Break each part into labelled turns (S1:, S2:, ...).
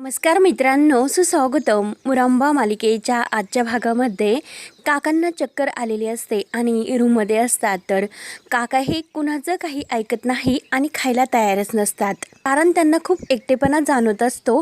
S1: नमस्कार मित्रांनो सुस्वागतम. मुरांबा मालिकेच्या आजच्या भागामध्ये काकांना चक्कर आलेली असते आणि रूममध्ये असतात. तर काका हे कुणाचं काही ऐकत नाही आणि खायला तयारच नसतात. कारण त्यांना खूप एकटेपणा जाणवत असतो.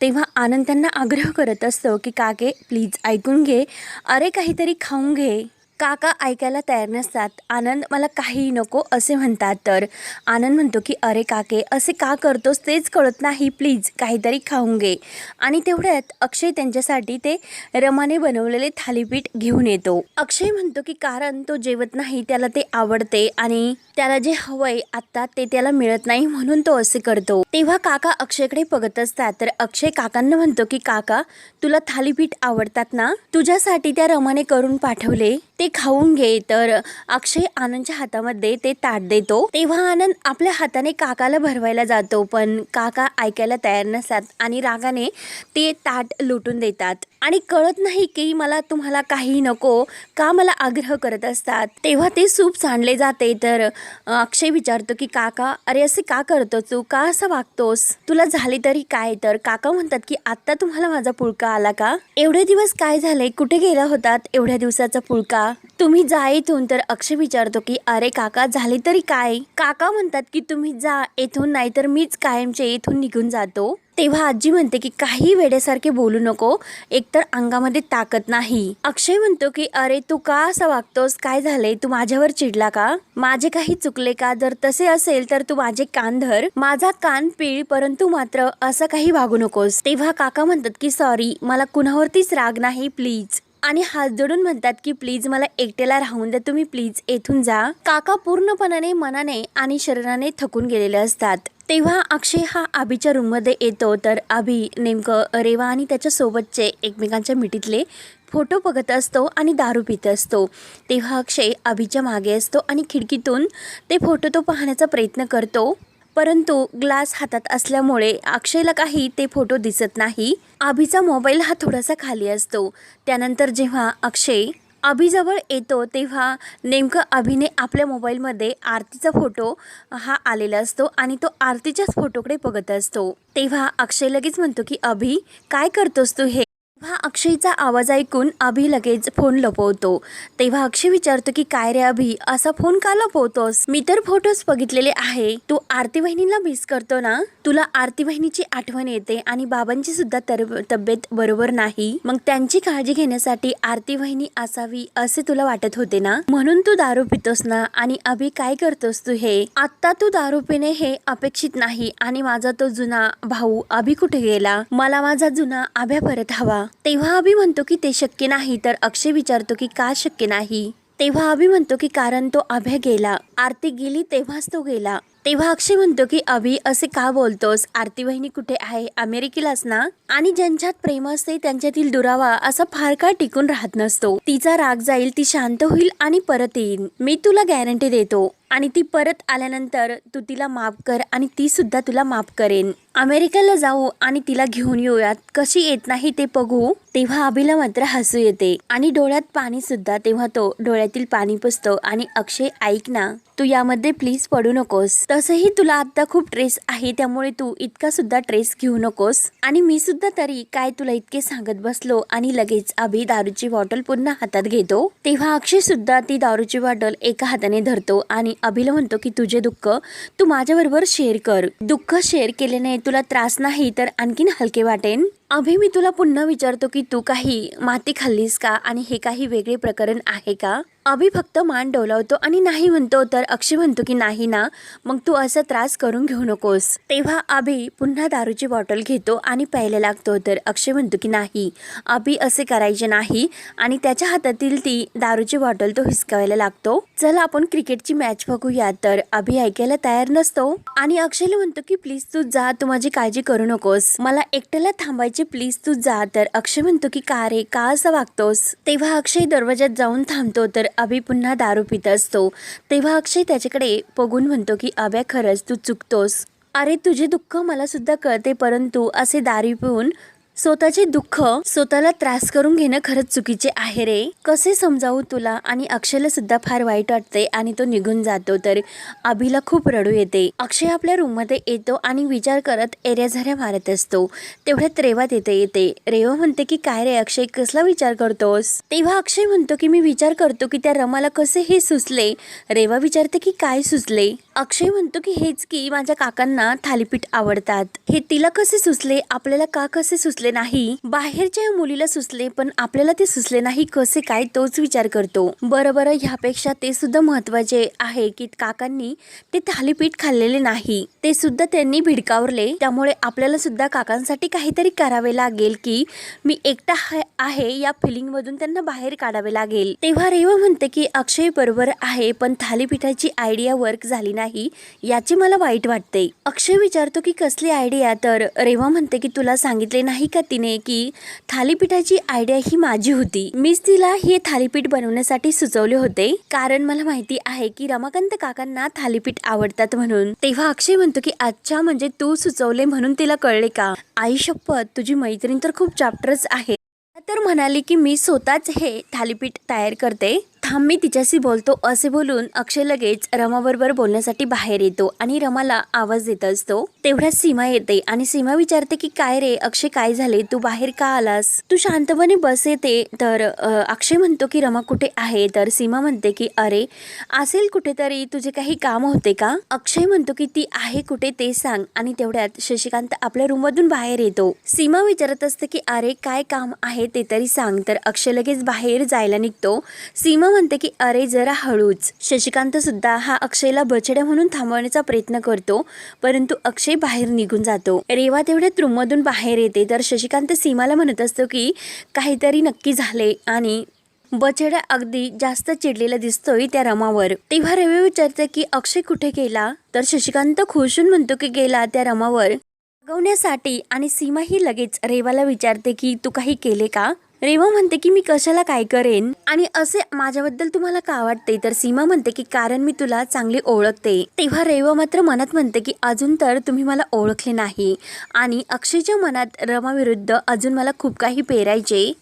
S1: तेव्हा आनंद त्यांना आग्रह करत असतो की काके प्लीज ऐकून घे. अरे काहीतरी खाऊन घे. काका ऐकायला तयार नसतात. आनंद मला काहीही नको असे म्हणतात तर. आनंद म्हणतो की अरे काके असे का करतोस? तेच कळत नाही. प्लीज काहीतरी खाऊन घे. आणि तेवढ्यात अक्षय त्यांच्यासाठी ते रमाने बनवलेले थालीपीठ घेऊन येतो. अक्षय म्हणतो की कारण तो जेवत नाही त्याला ते आवडते आणि त्याला जे हवंय आत्ता ते त्याला मिळत नाही म्हणून तो असे करतो. तेव्हा काका अक्षयकडे बघत असतात. तर अक्षय काकांना म्हणतो की काका तुला थालीपीठ आवडतात ना? तुझ्यासाठी त्या रमाने करून पाठवले. ते खाऊन घे. तर अक्षय आनंदच्या हातामध्ये ते ताट देतो. तेव्हा आनंद आपल्या हाताने काकाला भरवायला जातो पण काका ऐकायला तयार नसतात आणि रागाने ते ताट लुटून देतात. आणि कळत नाही की मला तुम्हाला काही नको का मला आग्रह करत असतात. तेव्हा ते सूप सांडले जाते. तर अक्षय विचारतो की काका अरे असे का करतो तू? का असं वागतोस? तुला झाले तरी काय? तर काका म्हणतात की आत्ता तुम्हाला माझा पुळका आला का? एवढे दिवस काय झाले? कुठे गेला होतात एवढ्या दिवसाचा पुळका? तुम्ही जा इथून. तर अक्षय विचारतो की अरे काका झाले तरी काय? काका म्हणतात की तुम्ही जा इथून नाही तर मीच कायमचे इथून निघून जातो. तेव्हा आजी म्हणते की काही वेळेसारखे बोलू नको. एकतर अंगामध्ये ताकद नाही. अक्षय म्हणतो की अरे तू का असं वागतोस? काय झालंय? तू माझ्यावर चिडला का? माझे काही चुकले का? जर तसे असेल तर तू माझे कान धर. माझा कान पिळ परंतु मात्र असं काही वागू नकोस. तेव्हा काका म्हणतात की सॉरी मला कुणावरतीच राग नाही प्लीज. आणि हात जोडून म्हणतात की प्लीज मला एकट्याला राहून द्या. तुम्ही प्लीज येथून जा. काका पूर्णपणाने मनाने आणि शरीराने थकून गेलेले असतात. तेव्हा अक्षय हा आबीच्या रूममध्ये येतो. तर आबी नेमकं रेवा आणि त्याच्यासोबतचे एकमेकांच्या मिठीतले फोटो बघत असतो आणि दारू पित असतो. तेव्हा अक्षय आबीच्या मागे असतो आणि खिडकीतून ते फोटो तो पाहण्याचा प्रयत्न करतो. परंतु ग्लास हातात असल्यामुळे अक्षयला काही ते फोटो दिसत नाही. आभीचा मोबाईल हा थोडासा खाली असतो. त्यानंतर जेव्हा अक्षय अभिजवळ येतो तेव्हा नेमकं अभिने आपल्या मोबाईलमध्ये आरतीचा फोटो हा आलेला असतो आणि तो आरतीच्याच फोटोकडे बघत असतो. तेव्हा अक्षय लगेच म्हणतो की अभि काय करतोस तू हे? तेव्हा अक्षयचा आवाज ऐकून अभि लगेच फोन लपवतो. तेव्हा अक्षय विचारतो की काय रे अभि असा फोन का लपवतोस? मी तर फोटोज बघितलेले आहे. तू आरती बहिणीला मिस करतो ना? तुला आरती बहिणीची आठवण येते आणि बाबांची सुद्धा तर तब्येत बरोबर नाही. मग त्यांची काळजी घेण्यासाठी आरती बहिणी असावी असे तुला वाटत होते ना? म्हणून तू दारू पितोस ना? आणि अभि काय करतोस तू हे? आता तू दारू पिणे हे अपेक्षित नाही आणि माझा तो जुना भाऊ अभि कुठे गेला? मला माझा जुना आभ्या परत हवा. तेव्हा अभि म्हणतो की ते शक्य नाही तर अक्षय विचारतो की का शक्य नाही. तेव्हा अभि म्हणतो की कारण तो अभ्या गेला. आरती गेली तेव्हाच तो गेला. तेव्हा अक्षय म्हणतो की अभि असे का बोलतोस? आरती बहिणी कुठे आहे? अमेरिकेलाच ना? आणि ज्यांच्यात प्रेम असते त्यांच्यातील दुरावा असा फार काळ टिकून राहत नसतो. तिचा राग जाईल ती शांत होईल आणि परत येईल मी तुला गॅरंटी देतो. आणि ती परत आल्यानंतर तू तिला माफ कर आणि ती सुद्धा तुला माफ करेन. अमेरिकेला जाऊ आणि तिला घेऊन येऊयात. कशी येत नाही ते बघू. तेव्हा अभिला मात्र हसू येते. आणि डोळ्यात पाणी सुद्धा. तेव्हा तो डोळ्यातील पाणी पुसतो. आणि अक्षय ऐक ना. तू यामध्ये प्लीज पडू नकोस. तर असंही तुला आत्ता खूप ट्रेस आहे त्यामुळे तू इतका सुद्धा ट्रेस घेऊ नकोस. आणि मी सुद्धा तरी काय तुला इतके सांगत बसलो आणि लगेच अभि दारूची बॉटल पुन्हा हातात घेतो. तेव्हा अक्षय सुद्धा ती दारूची बॉटल एका हाताने धरतो आणि अभिला म्हणतो की तुझे दुःख तू माझ्याबरोबर शेअर कर. दुःख शेअर केल्याने तुला त्रास नाही तर आणखीन हलके वाटेन. अभि मी तुला पुन्हा विचारतो की तू काही माती खाल्लीस का? आणि हे काही वेगळे प्रकरण आहे का? अभि फक्त मान डोलावतो आणि नाही म्हणतो तर अक्षय म्हणतो की नाही ना मग तू असा त्रास करून घेऊ नकोस. तेव्हा अभि पुन्हा दारूची बॉटल घेतो आणि प्यायला लागतो तर अक्षय म्हणतो की नाही अभि असे करायचे नाही. आणि त्याच्या हातातील ती दारूची बॉटल तो हिसकावायला लागतो. चला आपण क्रिकेटची मॅच बघूया तर अभि ऐकायला तयार नसतो. आणि अक्षयला म्हणतो की प्लीज तू जा तू माझी काळजी करू नकोस. मला एकट्याला थांबायचे प्लीज तू जा. तर अक्षय म्हणतो की का रे का असं वागतोस? तेव्हा अक्षय दरवाजात जाऊन थांबतो तर अभि पुन्हा दारू पित असतो. तेव्हा अक्षय त्याच्याकडे बघून म्हणतो की अभ्या खरंच तू चुकतोस. अरे तुझे दुःख मला सुद्धा कळते परंतु असे दारू पिऊन स्वतःचे दुःख स्वतःला त्रास करून घेणं खरंच चुकीचे आहे रे. कसे समजावू तुला? आणि अक्षयला सुद्धा फार वाईट वाटते आणि तो निघून जातो. तर अभिला खूप रडू येते. अक्षय आपल्या रूममध्ये येतो आणि विचार करत एऱ्याझऱ्या मारत असतो. तेवढ्यात रेवा तिथे येते. रेवा म्हणते की काय रे अक्षय कसला विचार करतोस? तेव्हा अक्षय म्हणतो की मी विचार करतो की त्या रमाला कसे हे सुचले? रेवा विचारते की काय सुचले? अक्षय म्हणतो की हेच की माझ्या काकांना थालीपीठ आवडतात. हे तिला कसे सुचले? आपल्याला का कसे सुचले? नाही. बाहेरच्या मुलीला सुचले पण आपल्याला ते सुचले नाही कसे काय तोच विचार करतो. बरं बरं ह्यापेक्षा ते सुद्धा महत्त्वाचे आहे की काकांनी ते थालीपीठ खाल्लेले नाही. ते सुद्धा त्यांनी भिडकावले. त्यामुळे आपल्याला सुद्धा काकांसाठी काहीतरी करावे लागेल की मी एकटा आहे या फिलिंग मधून त्यांना बाहेर काढावे लागेल. तेव्हा रेवा म्हणते की अक्षय बरोबर आहे पण थालीपीठाची आयडिया वर्क झाली नाही याची मला वाईट वाटते. अक्षय विचारतो की कसली आयडिया तर रेवा म्हणते की तुला सांगितले नाही का तिने की थालीपीठाची आयडिया ही माझी होती. मीच तिला हे थालीपीठ बनवण्यासाठी सुचवले होते. कारण मला माहिती आहे की रमाकांत काकांना थालीपीठ आवडतात म्हणून. तेव्हा अक्षय म्हणतो की अच्छा म्हणजे तू सुचवले म्हणून तिला कळले का? आई शपथ तुझी मैत्रीण तर खूप चॅप्टरच आहे. तर म्हणाली की मी स्वतःच हे थालीपीठ तयार करते. थांब मी तिच्याशी बोलतो. असे बोलून अक्षय लगेच रमाबरोबर बोलण्यासाठी बाहेर येतो आणि रमाला आवाज देत असतो. तेवढ्यात सीमा येते आणि सीमा विचारते की काय रे? अक्षय काय झाले? तू बाहेर का आलास? तू शांतपणे बस येते. तर अक्षय म्हणतो की रमा कुठे आहे? तर सीमा म्हणते की अरे असेल कुठेतरी. तुझे काही काम होते का? अक्षय म्हणतो की ती आहे कुठे ते सांग. आणि तेवढ्यात शशिकांत आपल्या रूममधून बाहेर येतो. सीमा विचारत असते की अरे काय काम आहे ते तरी सांग. तर अक्षय लगेच बाहेर जायला निघतो. सीमा म्हणते की अरे जरा हळूच. शशिकांत सुद्धा हा अक्षयला बछड्या म्हणून थांबवण्याचा प्रयत्न करतो. परंतु अक्षय बाहेर निघून जातो. रेवा तेवढ्यात रूममधून बाहेर येते. तर शशिकांत सीमाला म्हणत असतो की काहीतरी नक्की झाले आणि बछड्या अगदी जास्त चिडलेला दिसतोय त्या रमावर. तेव्हा रवी विचारते की अक्षय कुठे गेला? तर शशिकांत खुशून म्हणतो की गेला त्या रमावर. रागवण्यासाठी. आणि सीमा ही लगेच रेवाला विचारते की तू काही केले का? रेवा म्हणते की मी कशाला काय करेन? आणि असे माझ्याबद्दल तुम्हाला का वाटते तर सीमा म्हणते की कारण मी तुला चांगली ओळखते. तेव्हा रेवा मात्र मनात म्हणते की अजून तर तुम्ही मला ओळखले नाही. आणि अक्षयच्या मनात रमाविरुद्ध अजून मला खूप काही पेरायचे.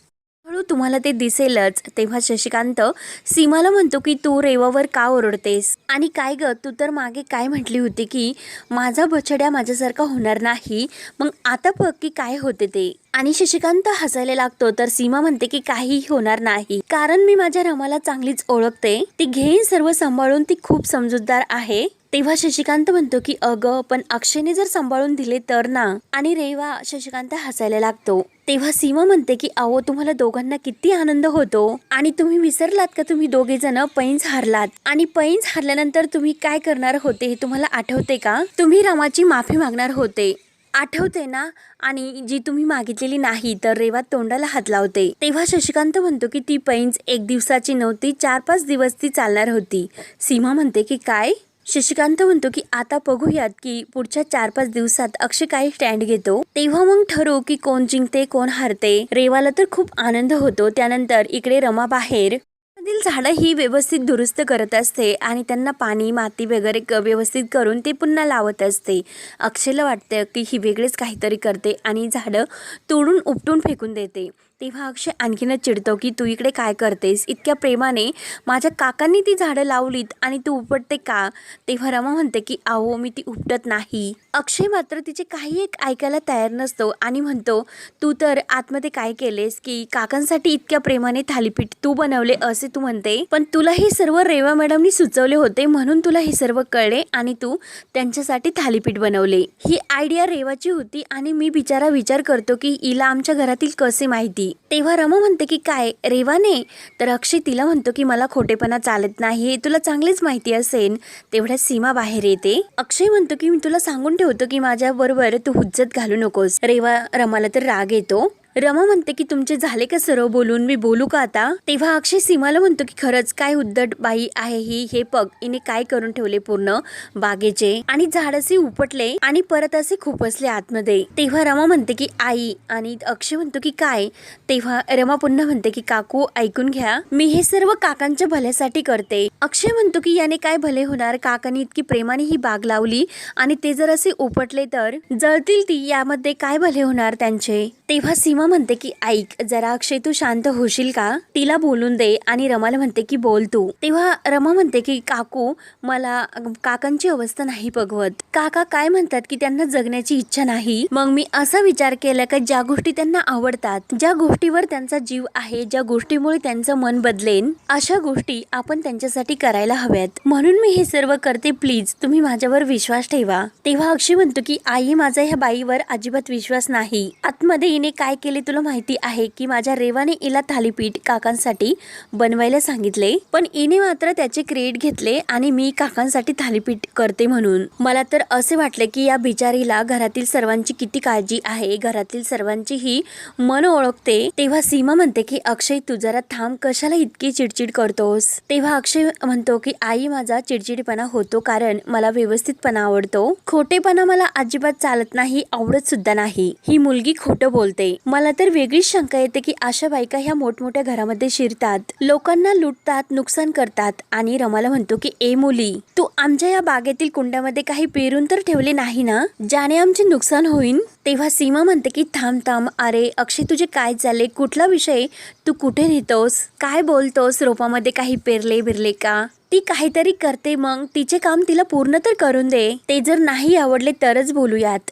S1: हळू तुम्हाला ते दिसेलच. तेव्हा शशिकांत सीमाला म्हणतो की तू रेवावर का ओरडतेस? आणि काय ग? तू तर मागे काय म्हटली होती की माझा बछड्या माझ्यासारखा होणार नाही. मग आता बघ की काय होते ते. आणि शशिकांत हसायला लागतो तर सीमा म्हणते की काही होणार नाही. कारण मी माझ्या रमाला चांगलीच ओळखते. ती घेईन सर्व सांभाळून. ती खूप समजूतदार आहे. तेव्हा शशिकांत म्हणतो की अगं पण अक्षयने जर सांभाळून दिले तर ना? आणि रेवा शशिकांत हसायला लागतो. तेव्हा सीमा म्हणते की अहो तुम्हाला दोघांना किती आनंद होतो. आणि तुम्ही विसरलात का तुम्ही दोघे जण? पैंज हारलात. आणि पैंज हारल्यानंतर तुम्ही काय करणार होते हे तुम्हाला आठवते का? तुम्ही रामाची माफी मागणार होते. आठवते ना? आणि जी तुम्ही मागितलेली नाही तर रेवा तोंडाला हात लावते. तेव्हा शशिकांत म्हणतो की ती पैंज एक दिवसाची नव्हती चार पाच दिवस ती चालणार होती. सीमा म्हणते की काय? शशिकांत म्हणतो की आता बघूयात की पुढच्या चार पाच दिवसात अक्षय काय स्टँड घेतो. तेव्हा मग ठरवू की कोण जिंकते कोण हारते. रेवाला तर खूप आनंद होतो. त्यानंतर इकडे रमा बाहेर. मधील झाडं ही व्यवस्थित दुरुस्त करत असते आणि त्यांना पाणी माती वगैरे व्यवस्थित करून ते पुन्हा लावत असते. अक्षयला वाटतं की ही वेगळेच काहीतरी करते आणि झाडं तोडून उपटून फेकून देते. तेव्हा अक्षय आणखीनच चिडतो की तू इकडे काय करतेस? इतक्या प्रेमाने माझ्या काकांनी ती झाडं लावलीत आणि तू उपटते का? तेव्हा रमा म्हणते की आहो मी ती उपटत नाही. अक्षय मात्र तिचे काही एक ऐकायला तयार नसतो आणि म्हणतो तू तर आतमध्ये काय केलेस की काकांसाठी इतक्या प्रेमाने थालीपीठ तू बनवले असे तू म्हणते पण तुला हे सर्व रेवा मॅडमनी सुचवले होते म्हणून तुला हे सर्व कळले आणि तू त्यांच्यासाठी थालीपीठ बनवले. ही आयडिया रेवाची होती आणि मी बिचारा विचार करतो की हिला आमच्या घरातील कसे माहिती? तेव्हा रमा म्हणते की काय रेवाने तर अक्षय तिला म्हणतो की मला खोटेपणा चालत नाही हे तुला चांगलीच माहिती असेल तेवढ्या सीमा बाहेर येते. अक्षय म्हणतो की मी तुला सांगून ठेवतो की माझ्या बरोबर तू हुज्जत घालू नकोस. रेवा रमाला तर राग येतो. रमा म्हणते की तुमचे झाले का सर्व बोलून? मी बोलू का आता? तेव्हा अक्षय सीमाला म्हणतो की खरंच काय उद्धट बाई आहे ही. हे पग हिने काय करून ठेवले पूर्ण बागेचे? आणि झाड असे उपटले आणि परत असे खुपसले आतमध्ये. तेव्हा रमा म्हणते की आई. आणि अक्षय म्हणतो की काय? तेव्हा रमा पुन्हा म्हणते की काकू ऐकून घ्या. मी हे सर्व काकांच्या भल्यासाठी करते. अक्षय म्हणतो की याने काय भले होणार? काकांनी इतकी प्रेमाने ही बाग लावली आणि ते जर असे उपटले तर? जळतील ती. यामध्ये काय भले होणार त्यांचे? तेव्हा सीमा म्हणते की ऐक जरा अक्षय तू शांत होशील का? तिला बोलून दे आणि रमाला म्हणते की बोल तू. तेव्हा रमा म्हणते की काकू मला काकांची अवस्था नाही बघवत. काका काय म्हणतात की त्यांना जगण्याची इच्छा नाही. मग मी असा विचार केला की ज्या गोष्टी त्यांना आवडतात ज्या गोष्टीवर त्यांचा जीव आहे ज्या गोष्टीमुळे त्यांचं मन बदलेन अशा गोष्टी आपण त्यांच्यासाठी करायला हव्यात. म्हणून मी हे सर्व करते प्लीज. तुम्ही माझ्यावर विश्वास ठेवा. तेव्हा अक्षय म्हणतो की आई माझा ह्या बाईवर अजिबात विश्वास नाही. आतमध्ये हिने काय केलं तुला माहिती आहे की माझ्या रेवाने इला थालीपीठ काकांसाठी बनवायला सांगितले पण इने मात्र त्याचे क्रेडिट घेतले आणि मी काकांसाठी थालीपीठ करते म्हणून. मला तर असे वाटले की या बिचारीला घरातील सर्वांची किती काळजी आहे घरातील सर्वांची ही मन ओळखते. तेव्हा सीमा म्हणते की अक्षय तू जरा थांब कशाला इतकी चिडचिड करतोस? तेव्हा अक्षय म्हणतो की आई माझा चिडचिडपणा होतो कारण मला व्यवस्थितपणा आवडतो. खोटेपणा मला अजिबात चालत नाही आवडत सुद्धा नाही. ही मुलगी खोटं बोलते. मला तर वेगळीच शंका येते की अशा बायका ह्या मोठमोठ्या घरामध्ये शिरतात. लोकांना लुटतात नुकसान करतात आणि रमाला म्हणतो की ए मुली तू आमच्या या बागेतील कुंड्यामध्ये काही पेरून तर ठेवले नाही ना? ज्याने आमचे नुकसान होईल तेव्हा सीमा म्हणते की थांब थांब. अरे अक्षय तुझे काय चालले? कुठला विषय? तू कुठे नेतोस? काय बोलतोस? रोपामध्ये काही पेरले बिरले का? ती काहीतरी करते मग. तिचे काम तिला पूर्ण तर करून दे. ते जर नाही आवडले तरच बोलूयात.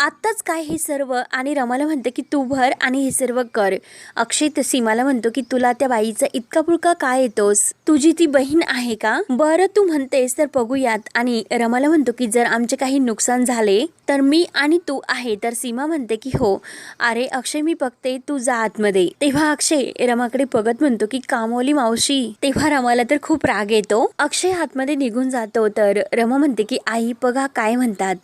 S1: आत्ताच काय हे सर्व? आणि रमाला म्हणते की तू भर आणि हे सर्व कर. अक्षय सीमाला म्हणतो की तुला त्या बाईचा इतका पुळका काय येतोस? तुझी ती बहीण आहे का? बरं तू म्हणतेस तर बघूयात. आणि रमाला म्हणतो की जर आमचे काही नुकसान झाले तर मी आणि तू आहे. तर सीमा म्हणते की हो. अरे अक्षय मी बघते. तू जा आतमध्ये. तेव्हा अक्षय रमाकडे बघत म्हणतो की कामोली मावशी. तेव्हा रमाला तर खूप राग येतो. अक्षय आतमध्ये निघून जातो. तर रमा म्हणते की आई बघा काय म्हणतात.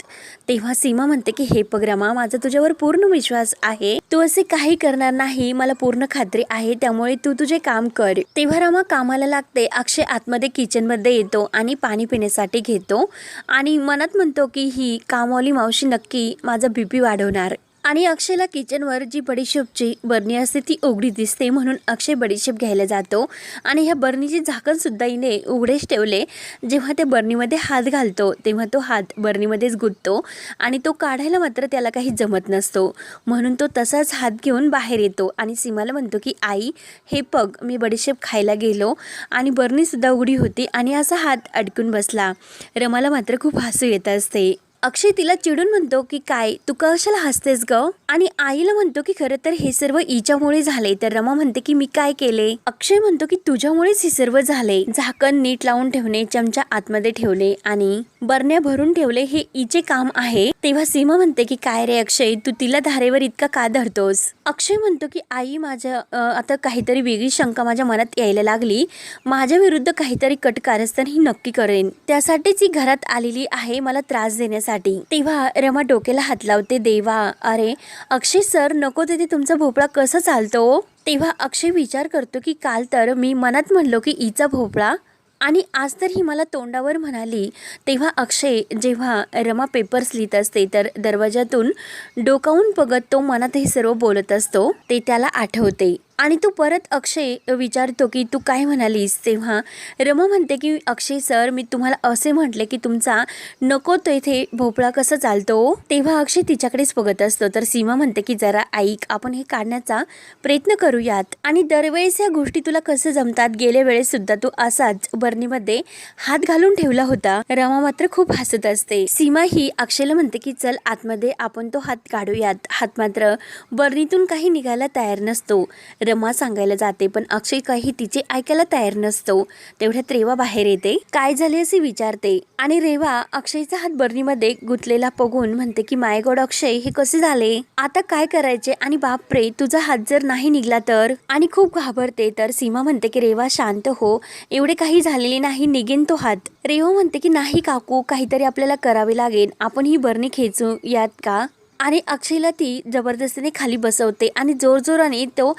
S1: तेव्हा सीमा म्हणते की हे बघ रमा माझा तुझ्यावर पूर्ण विश्वास आहे. तू असे काही करणार नाही. मला पूर्ण खात्री आहे. त्यामुळे तू तुझे काम कर. तेव्हा रमा कामाला लागते. अक्षय आतमध्ये किचनमध्ये येतो आणि पाणी पिण्यासाठी घेतो. आणि मनात म्हणतो की ही कामवाली मावशी नक्की माझा बी पी वाढवणार. आणि अक्षयला किचनवर जी बडीशेपची बरणी असते ती उघडी दिसते म्हणून अक्षय बडीशेप घ्यायला जातो. आणि ह्या बरणीचे झाकणसुद्धा हिने उघडेच ठेवले. जेव्हा त्या बर्नीमध्ये हात घालतो तेव्हा तो हात बर्नीमध्येच गुंततो आणि तो काढायला मात्र त्याला काही जमत नसतो. म्हणून तो तसाच हात घेऊन बाहेर येतो आणि सीमाला म्हणतो की आई हे पग मी बडीशेप खायला गेलो आणि बरणीसुद्धा उघडी होती आणि असा हात अडकून बसला. रमाला मात्र खूप हसू येत असते. अक्षय तिला चिडून म्हणतो की काय तू कशाला हसतेस ग? आणि आईला म्हणतो की खरं तर हे सर्व हिच्यामुळे झाले तर रमा म्हणते की मी काय केले? अक्षय म्हणतो की तुझ्यामुळेच हे सर्व झाले झाकण नीट लावून ठेवणे चमचा आतमध्ये ठेवले आणि बरण्या भरून ठेवले हे हिचे काम आहे. तेव्हा सीमा म्हणते की काय रे अक्षय तू तिला धारेवर इतका का धरतोस? अक्षय म्हणतो की आई माझ्या आता काहीतरी वेगळी शंका माझ्या मनात यायला लागली. माझ्या विरुद्ध काहीतरी कट कारस्थान ही नक्की करेन. त्यासाठीच ही घरात आलेली आहे. मला त्रास देण्यासाठी तेव्हा रमा डोक्याला हात लावते देवा अरे अक्षय सर नको तिथे तुमचा भोपळा कसा चालतो? तेव्हा अक्षय विचार करतो की काल तर मी मनात म्हणलो की इचा भोपळा. आणि आज तर ही मला तोंडावर म्हणाली. तेव्हा अक्षय जेव्हा रमा पेपर्स लिहित असते तर दरवाजातून डोकावून बघत तो मनात हे सर्व बोलत असतो. ते त्याला आठवते. आणि तू परत अक्षय विचारतो की तू काय म्हणालीस तेव्हा? रमा म्हणते की अक्षय सर मी तुम्हाला असे म्हटले की तुमचा नको तेथे भोपळा कसा चालतो? तेव्हा अक्षय तिच्याकडेच बघत असतो. तर सीमा म्हणते की जरा ऐक आपण हे काढण्याचा प्रयत्न करूयात. आणि दरवेळेस या गोष्टी तुला कसं जमतात? गेल्या वेळेस सुद्धा तू असाच बर्नीमध्ये हात घालून ठेवला होता. रमा मात्र खूप हसत असते. सीमा ही अक्षयला म्हणते की चल आतमध्ये आपण तो हात काढूयात. हात मात्र बर्नीतून काही निघायला तयार नसतो. रमा सांगायला जाते पण अक्षय काही तिचे ऐकायला तयार नसतो. तेवढ्यात रेवा बाहेर येते. काय झाले असे विचारते. आणि रेवा अक्षयचा हात बर्नीमध्ये गुंतलेला बघून म्हणते की माय गॉड अक्षय हे कसे झाले? आता काय करायचे? आणि बापरे तुझा हात जर नाही निघला तर? आणि खूप घाबरते. तर सीमा म्हणते की रेवा शांत हो. एवढे काही झालेले नाही. निघेन तो हात. रेवा म्हणते की नाही काकू काहीतरी आपल्याला करावे लागेल. आपण ही बर्नी खेचू यात का? आणि अक्षयला ती जबरदस्तीने खाली बसवते आणि जोरजोराने तो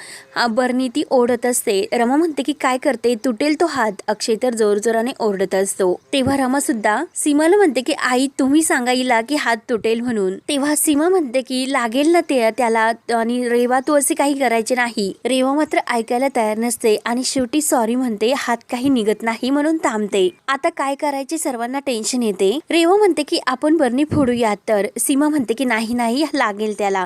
S1: बरणी ती ओढत असते. रमा म्हणते की काय करते? तुटेल तो हात. अक्षय तर जोरजोराने ओरडत असतो. तेव्हा रमा सुद्धा सीमाला म्हणते की आई तुम्ही सांगा की हात तुटेल म्हणून. तेव्हा सीमा म्हणते की लागेल ना ते त्याला आणि रेवा तू असे काही करायचे नाही. रेवा मात्र ऐकायला तयार नसते आणि शेवटी सॉरी म्हणते हात काही निघत नाही म्हणून थांबते. आता काय करायचे? सर्वांना टेन्शन येते. रेवा म्हणते की आपण बरणी फोडूया तर सीमा म्हणते की नाही नाही लागेल त्याला.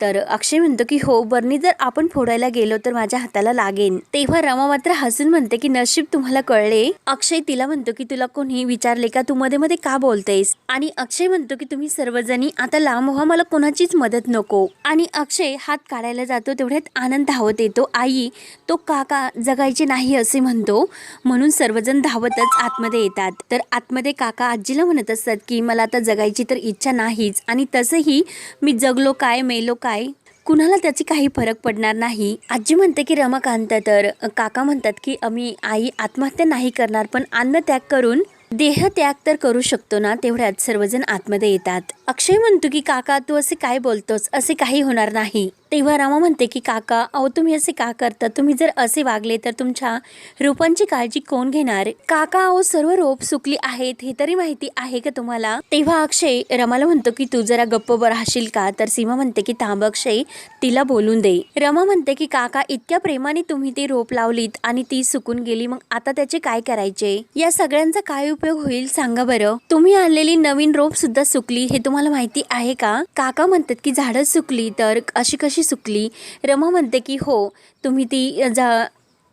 S1: तर अक्षय म्हणतो की हो बर्नी जर आपण फोडायला गेलो तर माझ्या हाताला लागेन. तेव्हा रमा मात्र हसून म्हणते की नशीब तुम्हाला कळले. अक्षय तिला म्हणतो की तुला कोणी विचारले का? तू मध्ये मध्ये का बोलतेस? आणि अक्षय म्हणतो की तुम्ही सर्वजणी आता लांब व्हा मला कोणाचीच मदत नको. आणि अक्षय हात काढायला जातो तेवढ्यात आनंद धावत येतो. आई तो काका जगायचे नाही? असे म्हणतो. म्हणून सर्वजण धावतच आतमध्ये येतात. तर आतमध्ये काका आजीला म्हणत असतात की मला आता जगायची तर इच्छा नाहीच. आणि तसंही मी जगलो काय मेलो काय काय कुणाला त्याची काही फरक पडणार नाही. आजी म्हणते की रमाकांत तर काका म्हणतात की आम्ही आई आत्महत्या नाही करणार पण अन्न त्याग करून देह त्याग तर करू शकतो ना तेवढ्यात सर्वजण आतमध्ये येतात. अक्षय म्हणतो की काका तू असे काय बोलतोस? असे काही होणार नाही. तेव्हा रामा म्हणते की काका अहो तुम्ही असे का करता? तुम्ही जर असे वागले तर तुमच्या रोपांची काळजी कोण घेणार? काका अहो सर्व रोप सुकली आहेत. हे तरी माहिती आहे का तुम्हाला? तेव्हा अक्षय रमाला म्हणतो की तू जरा गप्प राहशील का? तर सीमा म्हणते की थांब अक्षय तिला बोलून दे. रमा म्हणते की काका इतक्या प्रेमाने तुम्ही ती रोप लावलीत आणि ती सुकून गेली मग आता त्याचे काय करायचे? या सगळ्यांचा काय उपयोग होईल सांगा बरं? तुम्ही आणलेली नवीन रोप सुद्धा सुकली हे तुम्हाला माहिती आहे का? काका म्हणतात की झाडं सुकली तर अशी कशी सुकली. रमा म्हणते की हो तुम्ही ती जा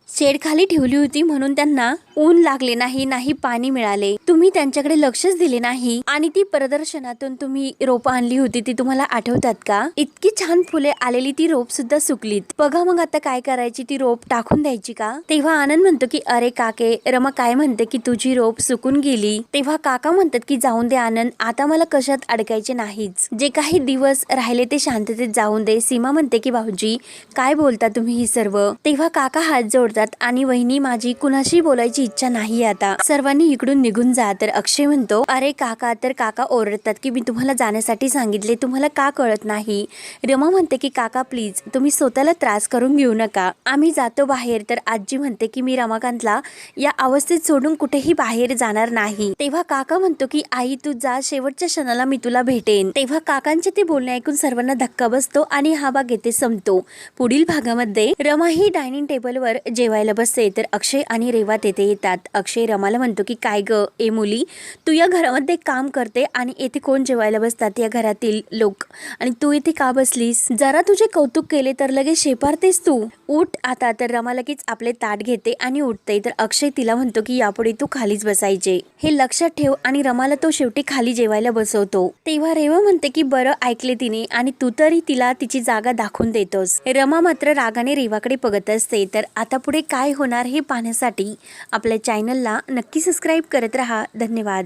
S1: शेड खाली ठेवली होती म्हणून त्यांना ऊन लागले नाही नाही पाणी मिळाले. तुम्ही त्यांच्याकडे लक्षच दिले नाही आणि ती प्रदर्शनातून तुम्ही रोप आणली होती ती तुम्हाला आठवतात का? इतकी छान फुले आलेली ती रोप सुद्धा सुकलीत. बघा मग आता काय करायची ती रोप टाकून द्यायची का? तेव्हा आनंद म्हणतो की अरे काके रमा काय म्हणते की तुझी रोप सुकून गेली? तेव्हा काका म्हणतात की जाऊन दे आनंद आता मला कशात अडकायचे नाहीच. जे काही दिवस राहिले ते शांततेत जाऊन दे. सीमा म्हणते की भाऊजी काय बोलता तुम्ही ही सर्व? तेव्हा काका हात जोडतात आणि वहिनी माझी कुणाशी बोलायची इच्छा नाही आता. सर्वांनी इकडून निघून जा. तर अक्षय म्हणतो अरे काका तर काका ओरडतात की मी तुम्हाला जाण्यासाठी सांगितले तुम्हाला का कळत नाही? रमा म्हणते की काका प्लीज तुम्ही स्वतःला त्रास करून घेऊ नका. आम्ही जातो बाहेर. तर आजी म्हणते की मी रमाकांतला या अवस्थेत सोडून कुठेही बाहेर जाणार नाही. तेव्हा काका म्हणतो की आई तू जा शेवटच्या क्षणाला मी तुला भेटेन. तेव्हा काकांचे ते बोलणे ऐकून सर्वांना धक्का बसतो आणि हा भाग येथे संपतो. पुढील भागामध्ये रमा ही डायनिंग टेबलवर जेवायला बसते तर अक्षय आणि रेवा तेथे येतात. अक्षय रमाला म्हणतो की काय ग? ए मुली तू या घरामध्ये काम करते आणि येथे कोण जेवायला बसतात? या घरातील लोक. आणि तू इथे का बसलीस? जरा तुझे कौतुक केले तर लगेच शेपारतेस तू. उठ आता. तर रमा लगेच आपले ताट घेते आणि उठते. तर अक्षय तिला म्हणतो की यापुढे तू खालीच बसायचे. हे लक्षात ठेव आणि रमाला तो शेवटी खाली जेवायला बसवतो. तेव्हा रेवा म्हणते की बरं ऐकले तिने आणि तू तरी तिला तिची जागा दाखवून देतोस. रमा मात्र रागाने रेवाकडे बघत असते. तर आता पुढे काय होणार हे पाहण्यासाठी आपल्या चॅनलला नक्की सबस्क्राईब करत रहा. धन्यवाद.